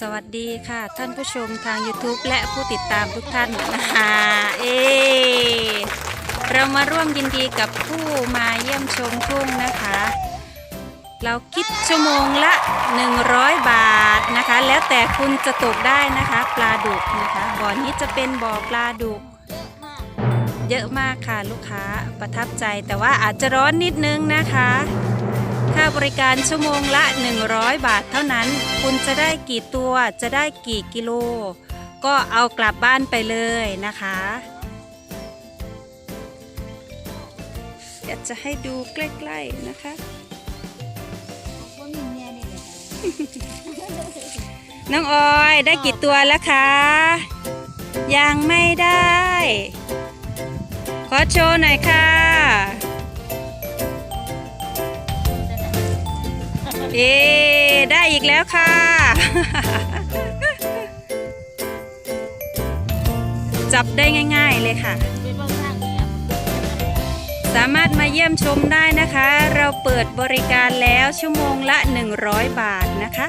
สวัสดีค่ะ ท่านผู้ชมทาง YouTube และผู้ติดตามทุกท่านนะคะเอเรามาร่วมยินดีกับผู้มาเยี่ยมชมทุ่งนะคะ เราคิดชั่วโมงละ 100 บาทนะคะ แล้วแต่คุณจะตกได้นะคะ ปลาดุกนะคะ บ่อนี้จะเป็นบ่อปลาดุก เยอะมากค่ะลูกค้าประทับใจแต่ว่าอาจจะร้อนนิดนึงนะคะ ค่าบริการชั่วโมงละ 100 บาทเท่านั้น คุณจะได้กี่ตัวจะได้กี่กิโล ก็เอากลับบ้านไปเลยนะคะอยากจะให้ดูใกล้ๆนะคะ น้องออยได้กี่ตัวแล้วคะ ยังไม่ได้ ขอโชว์หน่อยค่ะ เอ๊ได้อีกแล้วค่ะ จับได้ง่าย ๆเลยค่ะ สามารถมาเยี่ยมชมได้นะคะ เราเปิดบริการแล้วชั่วโมงละ 100 บาทนะคะ